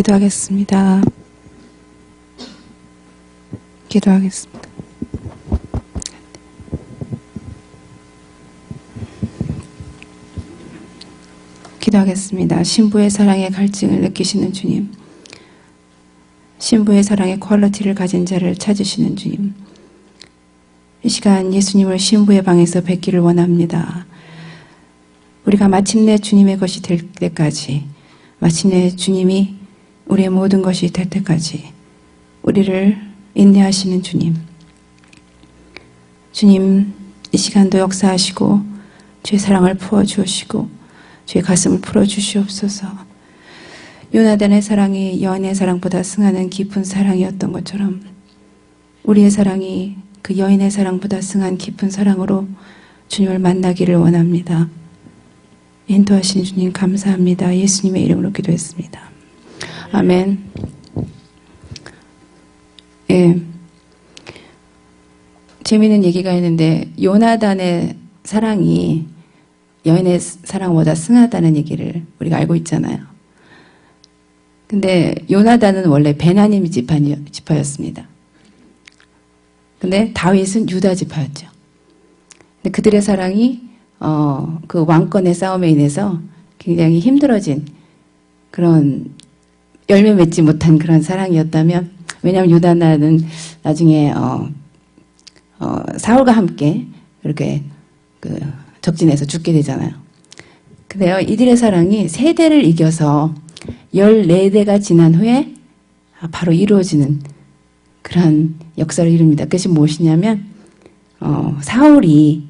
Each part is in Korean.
기도하겠습니다. 기도하겠습니다. 기도하겠습니다. 신부의 사랑의 갈증을 느끼시는 주님. 신부의 사랑의 퀄리티를 가진 자를 찾으시는 주님. 이 시간 예수님을 신부의 방에서 뵙기를 원합니다. 우리가 마침내 주님의 것이 될 때까지, 마침내 주님이 우리의 모든 것이 될 때까지, 우리를 인내하시는 주님. 주님, 이 시간도 역사하시고, 주의 사랑을 부어 주시고, 주의 가슴을 풀어 주시옵소서. 요나단의 사랑이 여인의 사랑보다 승하는 깊은 사랑이었던 것처럼, 우리의 사랑이 그 여인의 사랑보다 승한 깊은 사랑으로 주님을 만나기를 원합니다. 인도하신 주님 감사합니다. 예수님의 이름으로 기도했습니다. 아멘. 예. 재미있는 얘기가 있는데 요나단의 사랑이 여인의 사랑보다 승하다는 얘기를 우리가 알고 있잖아요. 근데 요나단은 원래 베나님 지파였습니다. 근데 다윗은 유다 지파였죠. 근데 그들의 사랑이 어, 그 왕권의 싸움에 인해서 굉장히 힘들어진 그런 열매 맺지 못한 그런 사랑이었다면 왜냐하면 유다나는 나중에 어, 어, 사울과 함께 이렇게 그 적진에서 죽게 되잖아요. 근데요 이들의 사랑이 세대를 이겨서 14대가 지난 후에 바로 이루어지는 그런 역사를 이룹니다. 그것이 무엇이냐면 어, 사울이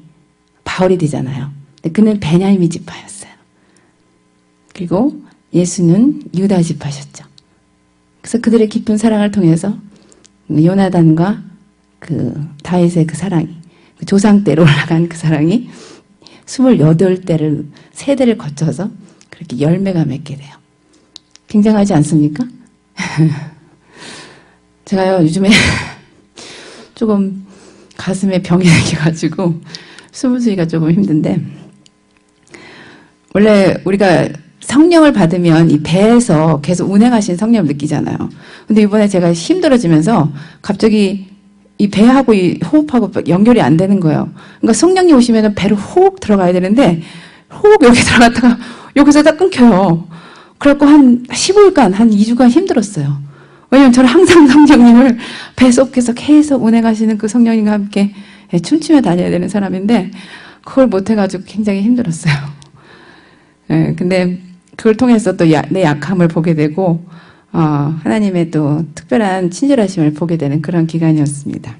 바울이 되잖아요. 근데 그는 베냐민 지파였어요. 그리고 예수는 유다 지파셨죠. 그래서 그들의 깊은 사랑을 통해서 요나단과 그 다윗의 그 사랑이 그 조상 때로 올라간 그 사랑이 28대를 세대를 거쳐서 그렇게 열매가 맺게 돼요. 굉장하지 않습니까? 제가요 요즘에 조금 가슴에 병이 생겨가지고 숨을 쉬기가 조금 힘든데 원래 우리가 성령을 받으면 이 배에서 계속 운행하신 성령을 느끼잖아요. 근데 이번에 제가 힘들어지면서 갑자기 이 배하고 이 호흡하고 연결이 안 되는 거예요. 그러니까 성령이 오시면 배로 호흡 들어가야 되는데 호흡 여기 들어갔다가 여기서 다 끊겨요. 그래갖고 한 15일간, 한 2주간 힘들었어요. 왜냐면 저는 항상 성령님을 배 속에서 계속 운행하시는 그 성령님과 함께 예, 춤추며 다녀야 되는 사람인데 그걸 못해가지고 굉장히 힘들었어요. 예, 근데 그걸 통해서 또 내 약함을 보게 되고 어, 하나님의 또 특별한 친절하심을 보게 되는 그런 기간이었습니다.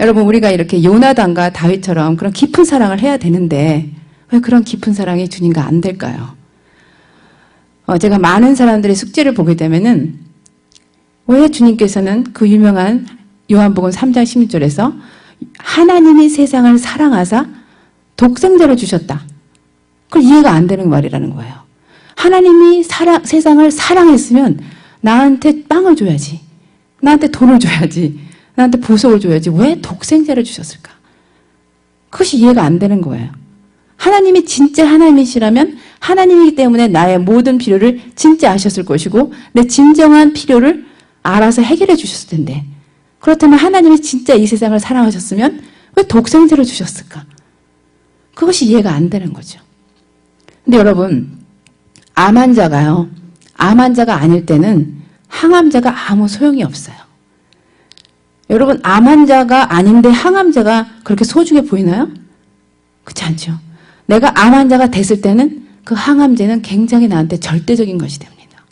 여러분 우리가 이렇게 요나단과 다윗처럼 그런 깊은 사랑을 해야 되는데 왜 그런 깊은 사랑이 주님과 안 될까요? 어, 제가 많은 사람들의 숙제를 보게 되면은 왜 주님께서는 그 유명한 요한복음 3장 16절에서 하나님이 세상을 사랑하사 독생자를 주셨다. 그걸 이해가 안 되는 말이라는 거예요. 하나님이 사랑, 세상을 사랑했으면 나한테 빵을 줘야지. 나한테 돈을 줘야지. 나한테 보석을 줘야지. 왜 독생자를 주셨을까? 그것이 이해가 안 되는 거예요. 하나님이 진짜 하나님이시라면 하나님이기 때문에 나의 모든 필요를 진짜 아셨을 것이고 내 진정한 필요를 알아서 해결해 주셨을 텐데 그렇다면 하나님이 진짜 이 세상을 사랑하셨으면 왜 독생자를 주셨을까? 그것이 이해가 안 되는 거죠. 근데 여러분 암 환자가요. 암 환자가 아닐 때는 항암자가 아무 소용이 없어요. 여러분 암 환자가 아닌데 항암자가 그렇게 소중해 보이나요? 그렇지 않죠. 내가 암 환자가 됐을 때는 그 항암제는 굉장히 나한테 절대적인 것이 됩니다.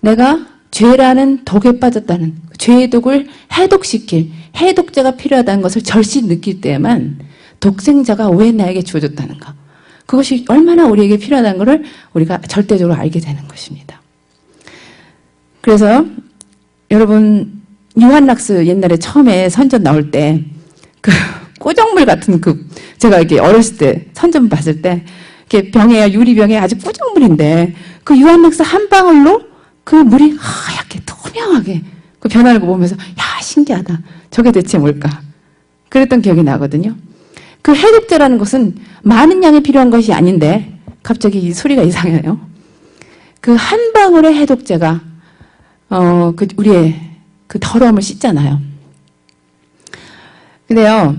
내가 죄라는 독에 빠졌다는 죄의 독을 해독시킬 해독제가 필요하다는 것을 절실 느낄 때에만 독생자가 왜 나에게 주어졌다는가 그것이 얼마나 우리에게 필요하다는 것을 우리가 절대적으로 알게 되는 것입니다. 그래서 여러분 유한락스 옛날에 처음에 선전 나올 때그 꾸정물 같은 그 제가 이렇게 어렸을 때 선전 봤을 때 이렇게 병에 유리병에 아주 꾸정물인데 그 유한낙사 한 방울로 그 물이 하얗게 투명하게 그 변화를 보면서 야 신기하다 저게 대체 뭘까 그랬던 기억이 나거든요. 그 해독제라는 것은 많은 양이 필요한 것이 아닌데 갑자기 소리가 이상해요. 그 한 방울의 해독제가 어, 그 우리의 그 더러움을 씻잖아요. 근데요,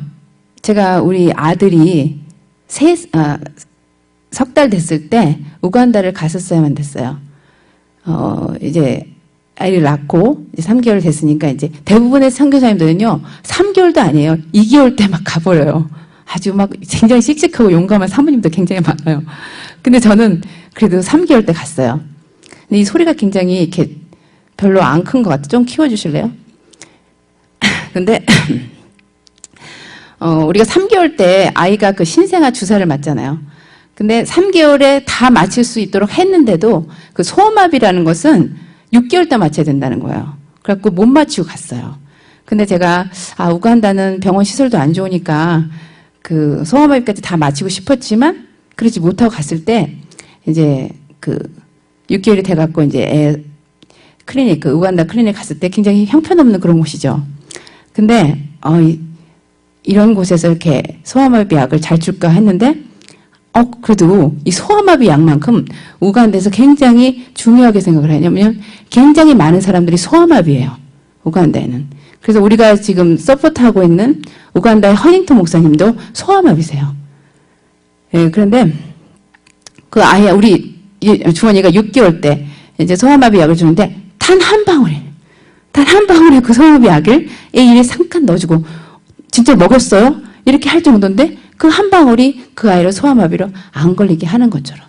제가 우리 아들이 세, 아, 석달 됐을 때 우간다를 갔었어야만 됐어요. 어, 이제 아이를 낳고 이제 3개월 됐으니까 이제 대부분의 선교사님들은요, 3개월도 아니에요. 2개월 때 막 가버려요. 아주 막 굉장히 씩씩하고 용감한 사모님도 굉장히 많아요. 근데 저는 그래도 3개월 때 갔어요. 근데 이 소리가 굉장히 이렇게 별로 안 큰 것 같아요. 좀 키워주실래요? 근데, 어, 우리가 3개월 때 아이가 그 신생아 주사를 맞잖아요. 근데 3개월에 다 맞힐 수 있도록 했는데도 그 소아마비라는 것은 6개월 때 맞춰야 된다는 거예요. 그래갖고 못 맞추고 갔어요. 근데 제가, 아, 우간다는 병원 시설도 안 좋으니까 그 소아마비까지 다 마치고 싶었지만 그러지 못하고 갔을 때 이제 그 6개월이 돼갖고 이제 애 클리닉, 그 우간다 클리닉 갔을 때 굉장히 형편없는 그런 곳이죠. 근데, 어, 이, 이런 곳에서 이렇게 소아마비 약을 잘 줄까 했는데, 어, 그래도 이 소아마비 약만큼 우간다에서 굉장히 중요하게 생각을 하냐면 굉장히 많은 사람들이 소아마비예요. 우간다에는. 그래서 우리가 지금 서포트하고 있는 우간다의 허닝턴 목사님도 소아마비세요. 예, 그런데 그 아이, 우리 이 주원이가 6개월 때 이제 소아마비 약을 주는데 단 한 방울, 단 한 방울의 그 소아마비 약을 애 입에 잠깐 넣어주고 진짜 먹였어요? 이렇게 할 정도인데 그 한 방울이 그 아이를 소아마비로 안 걸리게 하는 것처럼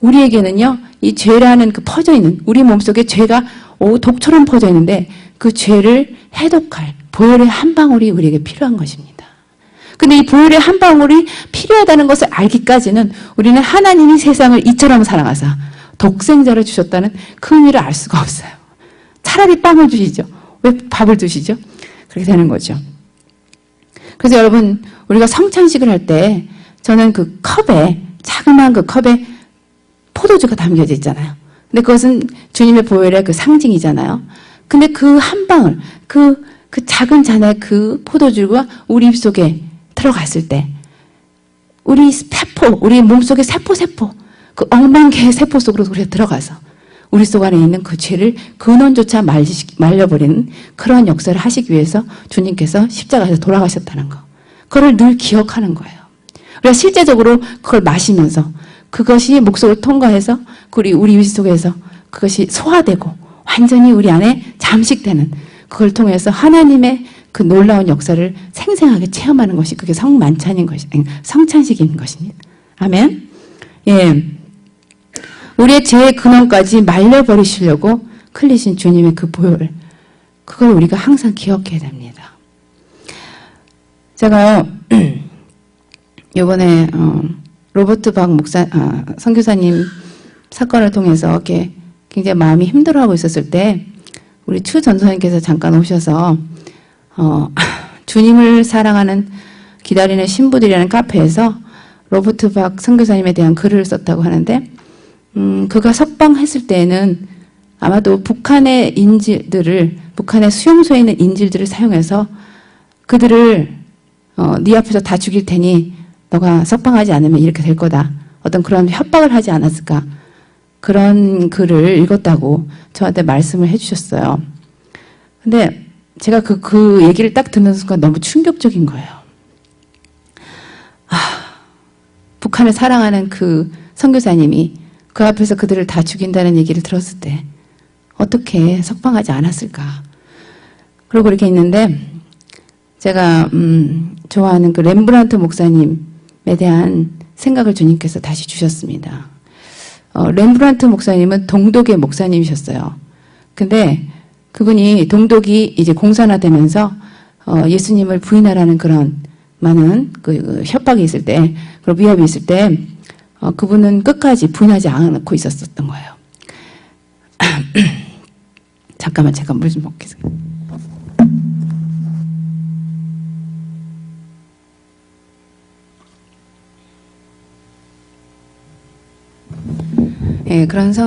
우리에게는요 이 죄라는 그 퍼져 있는 우리 몸속에 죄가 오, 독처럼 퍼져 있는데 그 죄를 해독할 보혈의 한 방울이 우리에게 필요한 것입니다. 근데 이 보혈의 한 방울이 필요하다는 것을 알기까지는 우리는 하나님이 세상을 이처럼 사랑하사 독생자를 주셨다는 그 의미를 알 수가 없어요. 차라리 빵을 주시죠. 왜 밥을 주시죠? 그렇게 되는 거죠. 그래서 여러분, 우리가 성찬식을 할 때 저는 그 컵에, 자그마한 그 컵에 포도주가 담겨져 있잖아요. 근데 그것은 주님의 보혈의 그 상징이잖아요. 근데 그 한 방울, 그, 그 작은 잔의 그 포도주가 우리 입속에 들어갔을 때, 우리 세포, 우리 몸속의 세포, 세포, 그 억만 개의 세포 속으로 우리가 들어가서 우리 속 안에 있는 그 죄를 근원조차 말려버리는 그런 역사를 하시기 위해서 주님께서 십자가에서 돌아가셨다는 거. 그걸 늘 기억하는 거예요. 우리가 실제적으로 그걸 마시면서 그것이 목속을 통과해서 우리 우리 위 속에서 그것이 소화되고 완전히 우리 안에 잠식되는 그걸 통해서 하나님의 그 놀라운 역사를 생생하게 체험하는 것이 그게 성만찬인 것이 성찬식인 것입니다. 아멘. 예. 우리의 죄의 근원까지 말려버리시려고 흘리신 주님의 그 보혈, 그걸 우리가 항상 기억해야 됩니다. 제가 이번에 어, 로버트 박 목사 아, 선교사님 사건을 통해서 이렇게 굉장히 마음이 힘들어하고 있었을 때 우리 추 전사님께서 잠깐 오셔서 어, 주님을 사랑하는 기다리는 신부들이라는 카페에서 로버트 박 선교사님에 대한 글을 썼다고 하는데 음, 그가 석방했을 때에는 아마도 북한의 인질들을 북한의 수용소에 있는 인질들을 사용해서 그들을 어, 네 앞에서 다 죽일 테니 너가 석방하지 않으면 이렇게 될 거다. 어떤 그런 협박을 하지 않았을까? 그런 글을 읽었다고 저한테 말씀을 해주셨어요. 근데 제가 그, 그 얘기를 딱 듣는 순간 너무 충격적인 거예요. 아, 북한을 사랑하는 그 선교사님이 그 앞에서 그들을 다 죽인다는 얘기를 들었을 때 어떻게 석방하지 않았을까? 그러고 이렇게 있는데 제가 음, 좋아하는 그 렘브란트 목사님에 대한 생각을 주님께서 다시 주셨습니다. 어, 렘브란트 목사님은 동독의 목사님이셨어요. 근데 그분이 동독이 이제 공산화되면서 어, 예수님을 부인하라는 그런 많은 그, 그 협박이 있을 때, 그런 위협이 있을 때 어, 그분은 끝까지 부인하지 않고 있었었던 거예요. 잠깐만 제가 물 좀 먹겠습니다. 예, 그런 상